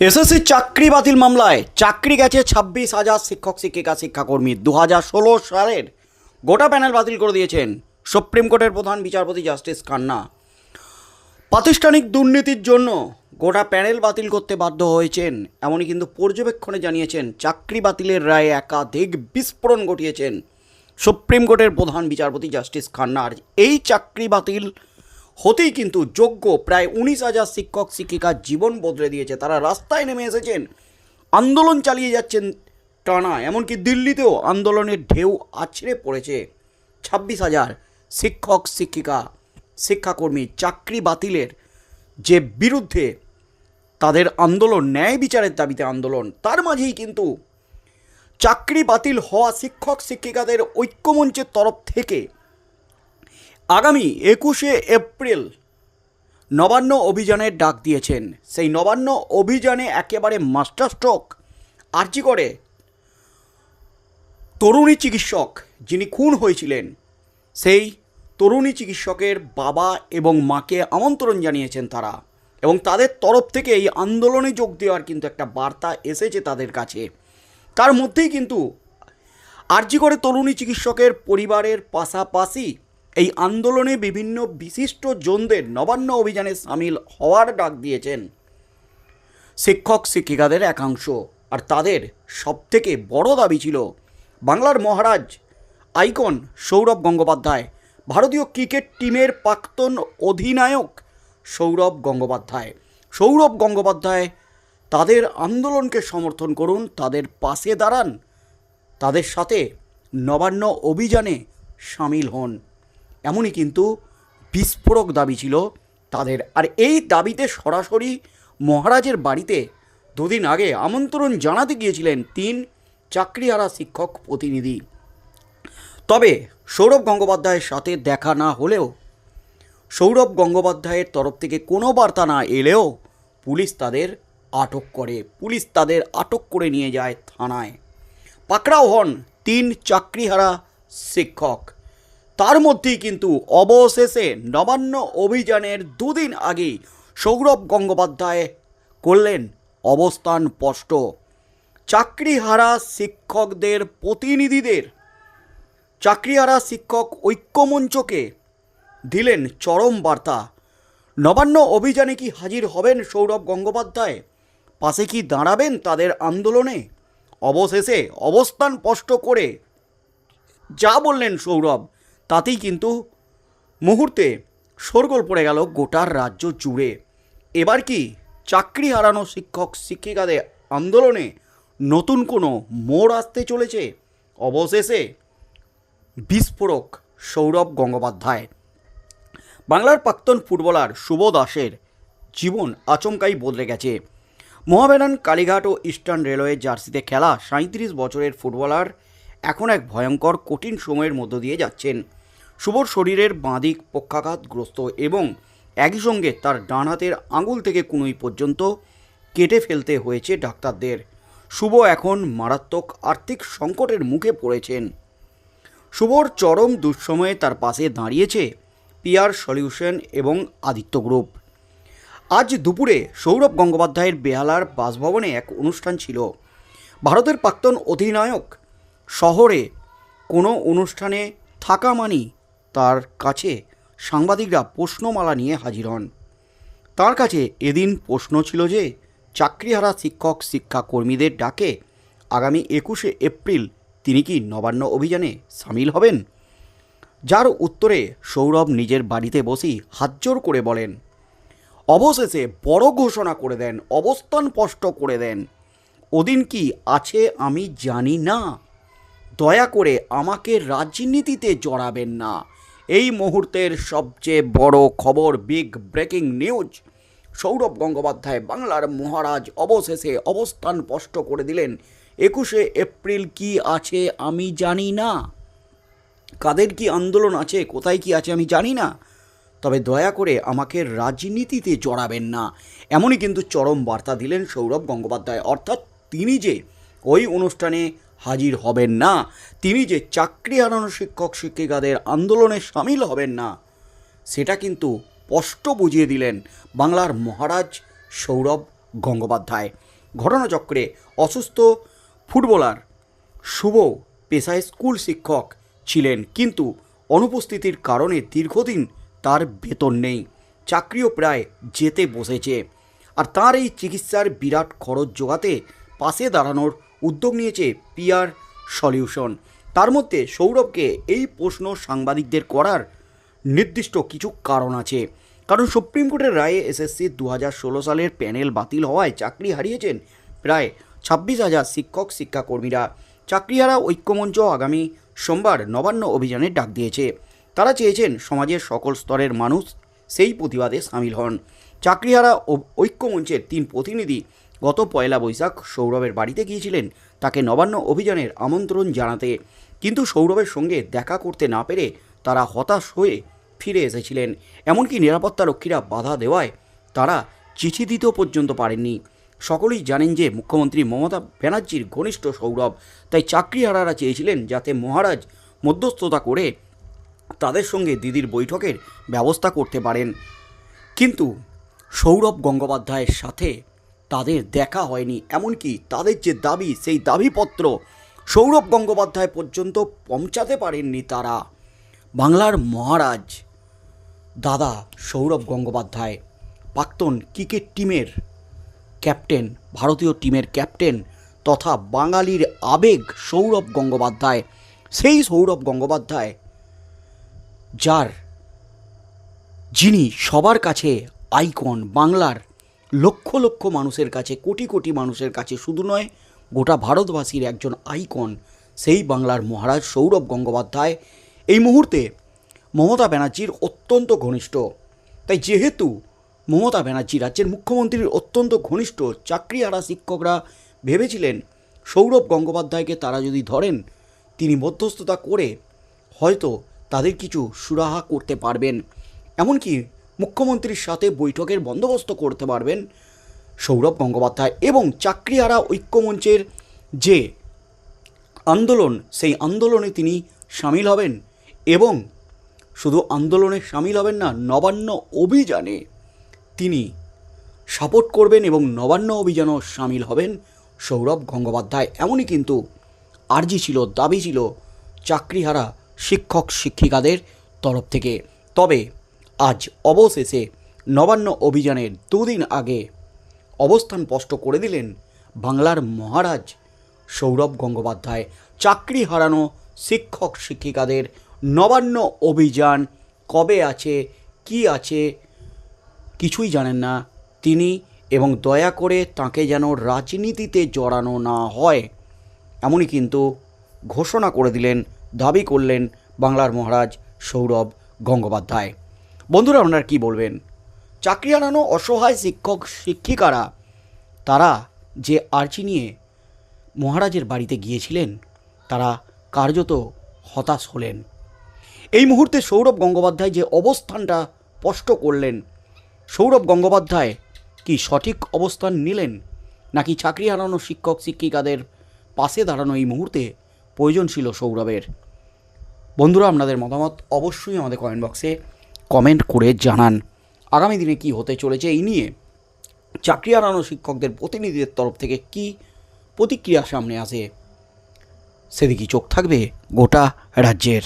SSC চাকরি বাতিল মামলায় চাকরি গেছে ছাব্বিশ হাজার শিক্ষক, শিক্ষিকা, শিক্ষাকর্মী। দু হাজার ষোলো সালের গোটা প্যানেল বাতিল করে দিয়েছেন সুপ্রিম কোর্টের প্রধান বিচারপতি জাস্টিস খান্না। প্রাতিষ্ঠানিক দুর্নীতির জন্য গোটা প্যানেল বাতিল করতে বাধ্য হয়েছেন, এমনই কিন্তু পর্যবেক্ষণে জানিয়েছেন চাকরি বাতিলের রায়ে একাধিক বিস্ফোরণ ঘটিয়েছেন সুপ্রিম কোর্টের প্রধান বিচারপতি জাস্টিস খান্নার এই চাকরি বাতিল হতেই কিন্তু যোগ্য প্রায় উনিশ হাজার শিক্ষক শিক্ষিকার জীবন বদলে দিয়েছে। তারা রাস্তায় নেমে এসেছেন, আন্দোলন চালিয়ে যাচ্ছেন টানা, এমনকি দিল্লিতেও আন্দোলনের ঢেউ আছড়ে পড়েছে। ছাব্বিশ হাজার শিক্ষক, শিক্ষিকা, শিক্ষাকর্মী চাকরি বাতিলের যে বিরুদ্ধে তাদের আন্দোলন, ন্যায় বিচারের দাবিতে আন্দোলন, তার মাঝেই কিন্তু চাকরি বাতিল হওয়া শিক্ষক, শিক্ষিকাদের ঐক্যমঞ্চের তরফ থেকে আগামী একুশে এপ্রিল নবান্ন অভিযানের ডাক দিয়েছেন। সেই নবান্ন অভিযানে একেবারে মাস্টার স্ট্রোক আর্জি করে তরুণী চিকিৎসক যিনি খুন হয়েছিলেন। সেই তরুণী চিকিৎসকের বাবা এবং মাকে আমন্ত্রণ জানিয়েছেন তারা এবং তাদের তরফ থেকে এই আন্দোলনে যোগ দেওয়ার কিন্তু একটা বার্তা এসেছে তাদের কাছে। তার মধ্যেই কিন্তু আরজি করে তরুণী চিকিৎসকের পরিবারের পাশাপাশি এই আন্দোলনে বিভিন্ন বিশিষ্ট জনদের নবান্ন অভিযানে সামিল হওয়ার ডাক দিয়েছেন। শিক্ষক শিক্ষিকাদের একাংশ। আর তাদের সবথেকে বড় দাবি ছিল বাংলার মহারাজ আইকন সৌরভ গঙ্গোপাধ্যায়, ভারতীয় ক্রিকেট টিমের প্রাক্তন অধিনায়ক সৌরভ গঙ্গোপাধ্যায়। সৌরভ গঙ্গোপাধ্যায়, তাদের আন্দোলনকে সমর্থন করুন, তাদের পাশে দাঁড়ান, তাদের সাথে নবান্ন অভিযানে সামিল হন। এমনই কিন্তু বিস্ফোরক দাবি ছিল তাদের। আর এই দাবিতে সরাসরি মহারাজের বাড়িতে দুদিন আগে আমন্ত্রণ জানাতে গিয়েছিলেন তিন চাকরিহারা শিক্ষক প্রতিনিধি। তবে সৌরভ গঙ্গোপাধ্যায়ের সাথে দেখা না হলেও সৌরভ গঙ্গোপাধ্যায়ের তরফ থেকে কোনো বার্তা না এলেও পুলিশ তাদের আটক করে। পুলিশ তাদের আটক করে নিয়ে যায় থানায়। পাকড়াও হন তিন চাকরিহারা শিক্ষক। তার মধ্যেই কিন্তু অবশেষে নবান্ন অভিযানের দুদিন আগেই সৌরভ গঙ্গোপাধ্যায় করলেন অবস্থান স্পষ্ট। চাকরিহারা শিক্ষকদের প্রতিনিধিদের, চাকরিহারা শিক্ষক ঐক্যমঞ্চকে দিলেন চরম বার্তা। নবান্ন অভিযানে কি হাজির হবেন সৌরভ গঙ্গোপাধ্যায়? পাশে কি দাঁড়াবেন তাদের আন্দোলনে? অবশেষে অবস্থান স্পষ্ট করে যা বললেন সৌরভ তাতেই কিন্তু মুহূর্তে শোরগোল পড়ে গেল গোটার রাজ্য জুড়ে। এবার কি চাকরি হারানো শিক্ষক শিক্ষিকাদের আন্দোলনে নতুন কোনো মোড় আসতে চলেছে? অবশেষে বিস্ফোরক সৌরভ গঙ্গোপাধ্যায়। বাংলার প্রাক্তন ফুটবলার শুভ দাসের জীবন আচমকাই বদলে গেছে। মোহামেডান কালীঘাট ও ইস্টার্ন রেলওয়ে জার্সিতে খেলা সাঁত্রিশ বছরের ফুটবলার এখন এক ভয়ঙ্কর কঠিন সময়ের মধ্য দিয়ে যাচ্ছেন। শুভর শরীরের বাঁদিক পক্ষাঘাতগ্রস্ত এবং একই সঙ্গে তার ডান হাতের আঙুল থেকে কুনুই পর্যন্ত কেটে ফেলতে হয়েছে ডাক্তারদের। শুভ এখন মারাত্মক আর্থিক সংকটের মুখে পড়েছেন। শুভর চরম দুঃসময়ে তার পাশে দাঁড়িয়েছে পিয়ার সলিউশন এবং আদিত্য গ্রুপ। আজ দুপুরে সৌরভ গঙ্গোপাধ্যায়ের বেহালার বাসভবনে এক অনুষ্ঠান ছিল। ভারতের প্রাক্তন অধিনায়ক শহরে কোনো অনুষ্ঠানে থাকা মানি তার কাছে সাংবাদিকরা প্রশ্নমালা নিয়ে হাজির হন। তার কাছে এদিন প্রশ্ন ছিল যে, চাকরিহারা শিক্ষক শিক্ষাকর্মীদের ডাকে আগামী একুশে এপ্রিল তিনি কি নবান্ন অভিযানে সামিল হবেন? যার উত্তরে সৌরভ নিজের বাড়িতে বসেই হাতজোর করে বলেন, অবশেষে বড় ঘোষণা করে দেন, অবস্থান স্পষ্ট করে দেন। ওদিন কি আছে আমি জানি না। দয়া করে আমাকে রাজনীতিতে জড়াবেন না। এই মুহূর্তের সবচেয়ে বড় খবর big breaking news Sourav Gangopadhyay বাংলার মহারাজ অবশেষে অবস্থান স্পষ্ট করে দিলেন। একুশে এপ্রিল কি আছে আমি জানি না। কাদের কি আন্দোলন আছে, কোথায় কি আছে আমি জানি না। তবে দয়া করে আমাকে রাজনীতিতে জড়াবেন না। এমনই কিন্তু চরম বার্তা দিলেন সৌরভ গঙ্গোপাধ্যায়। অর্থাৎ তিনি যে ওই অনুষ্ঠানে হাজির হবেন না। তিনি যে চাকরি হারানো শিক্ষক শিক্ষিকাদের আন্দোলনে সামিল হবেন না, সেটা কিন্তু স্পষ্ট বুঝিয়ে দিলেন বাংলার মহারাজ সৌরভ গঙ্গোপাধ্যায়। ঘটনাচক্রে অসুস্থ ফুটবলার শুভ পেশায় স্কুল শিক্ষক ছিলেন, কিন্তু অনুপস্থিতির কারণে দীর্ঘদিন তার বেতন নেই। চাকরিও প্রায় যেতে বসেছে। আর তার এই চিকিৎসার বিরাট খরচ জোগাতে পাশে দাঁড়ানোর উদ্যোগ নিয়েছে পিআর সলিউশন। তার মধ্যে সৌরভকে এই প্রশ্ন সাংবাদিকদের করার নির্দিষ্ট কিছু কারণ আছে। কারণ সুপ্রিম কোর্টের রায়ে এসএসসি দু সালের প্যানেল বাতিল হওয়ায় চাকরি হারিয়েছেন প্রায় ছাব্বিশ হাজার শিক্ষক, শিক্ষাকর্মীরা। চাকরিহারা ঐক্যমঞ্চ আগামী সোমবার নবান্ন অভিযানে ডাক দিয়েছে। তারা চেয়েছেন সমাজের সকল স্তরের মানুষ সেই প্রতিবাদে সামিল হন। চাকরিহারা ঐক্যমঞ্চের তিন প্রতিনিধি গত পয়লা বৈশাখ সৌরভের বাড়িতে গিয়েছিলেন তাকে নবান্ন অভিযানের আমন্ত্রণ জানাতে। কিন্তু সৌরভের সঙ্গে দেখা করতে না পেরে তারা হতাশ হয়ে ফিরে এসেছিলেন। এমনকি নিরাপত্তা রক্ষীরা বাধা দেওয়ায় তারা চিঠি দিতেও পর্যন্ত পারেননি। সকলেই জানেন যে মুখ্যমন্ত্রী মমতা ব্যানার্জির ঘনিষ্ঠ সৌরভ, তাই চাকরিহারারা চেয়েছিলেন যাতে মহারাজ মধ্যস্থতা করে তাদের সঙ্গে দিদির বৈঠকের ব্যবস্থা করতে পারেন। কিন্তু সৌরভ গঙ্গোপাধ্যায়ের সাথে তাদের দেখা হয়নি। এমনকি তাদের যে দাবি, সেই দাবিপত্র সৌরভ গঙ্গোপাধ্যায় পর্যন্ত পৌঁছাতে পারেননি তারা। বাংলার মহারাজ। দাদা সৌরভ গঙ্গোপাধ্যায়, প্রাক্তন ক্রিকেট টিমের ক্যাপ্টেন, ভারতীয় টিমের ক্যাপ্টেন তথা বাঙালির আবেগ সৌরভ গঙ্গোপাধ্যায়। সেই সৌরভ গঙ্গোপাধ্যায়, যার, যিনি সবার কাছে আইকন বাংলার লক্ষ লক্ষ মানুষের কাছে, কোটি কোটি মানুষের কাছে শুধু নয়, গোটা ভারতবাসীর একজন আইকন, সেই বাংলার মহারাজ সৌরভ গঙ্গোপাধ্যায়। এই মুহূর্তে মমতা ব্যানার্জির অত্যন্ত ঘনিষ্ঠ। তাই যেহেতু মমতা ব্যানার্জি রাজ্যের মুখ্যমন্ত্রীর অত্যন্ত ঘনিষ্ঠ চাকরি চাকরিহারা শিক্ষকরা ভেবেছিলেন সৌরভ গঙ্গোপাধ্যায়কে তারা যদি ধরেন, তিনি মধ্যস্থতা করে হয়তো তাদের কিছু সুরাহা করতে পারবেন। এমনকি মুখ্যমন্ত্রীর সাথে বৈঠকের বন্দোবস্ত করতে পারবেন সৌরভ গঙ্গোপাধ্যায় এবং চাকরিহারা ঐক্যমঞ্চের যে আন্দোলন, সেই আন্দোলনে তিনি সামিল হবেন এবং শুধু আন্দোলনে সামিল হবেন না, নবান্ন অভিযানে তিনি সাপোর্ট করবেন এবং নবান্ন অভিযানও সামিল হবেন সৌরভ গঙ্গোপাধ্যায়। এমনই কিন্তু আর্জি ছিল, দাবি ছিল চাকরিহারা শিক্ষক শিক্ষিকাদের তরফ থেকে। তবে আজ অবশেষে নবান্ন অভিযানের দুদিন আগে অবস্থান স্পষ্ট করে দিলেন বাংলার মহারাজ। সৌরভ গঙ্গোপাধ্যায় চাকরি হারানো শিক্ষক শিক্ষিকাদের নবান্ন অভিযান কবে আছে, কি আছে, কিছুই জানেন না তিনি এবং দয়া করে তাকে যেন রাজনীতিতে জড়ানো না হয়। এমনই কিন্তু ঘোষণা করে দিলেন, দাবি করলেন বাংলার মহারাজ সৌরভ গঙ্গোপাধ্যায়। বন্ধুরা, আপনারা কী বলবেন? চাকরি হারানো অসহায় শিক্ষক, শিক্ষিকারা, তারা যে আর্জি নিয়ে মহারাজের বাড়িতে গিয়েছিলেন, তারা কার্যত হতাশ হলেন। এই মুহূর্তে সৌরভ গঙ্গোপাধ্যায় যে অবস্থানটা স্পষ্ট করলেন, সৌরভ গঙ্গোপাধ্যায় কি সঠিক অবস্থান নিলেন, নাকি চাকরি হারানো শিক্ষক, শিক্ষিকাদের পাশে দাঁড়ানো এই মুহূর্তে প্রয়োজন ছিল সৌরভের? বন্ধুরা, আপনাদের মতামত অবশ্যই আমাদের কমেন্ট বক্সে কমেন্ট করে জানান। আগামী দিনে কি হতে চলেছে এই নিয়ে? চাকরি হারানো শিক্ষকদের প্রতিনিধিদের তরফ থেকে কি প্রতিক্রিয়া সামনে আসে? সেদিকে চোখ থাকবে গোটা রাজ্যের।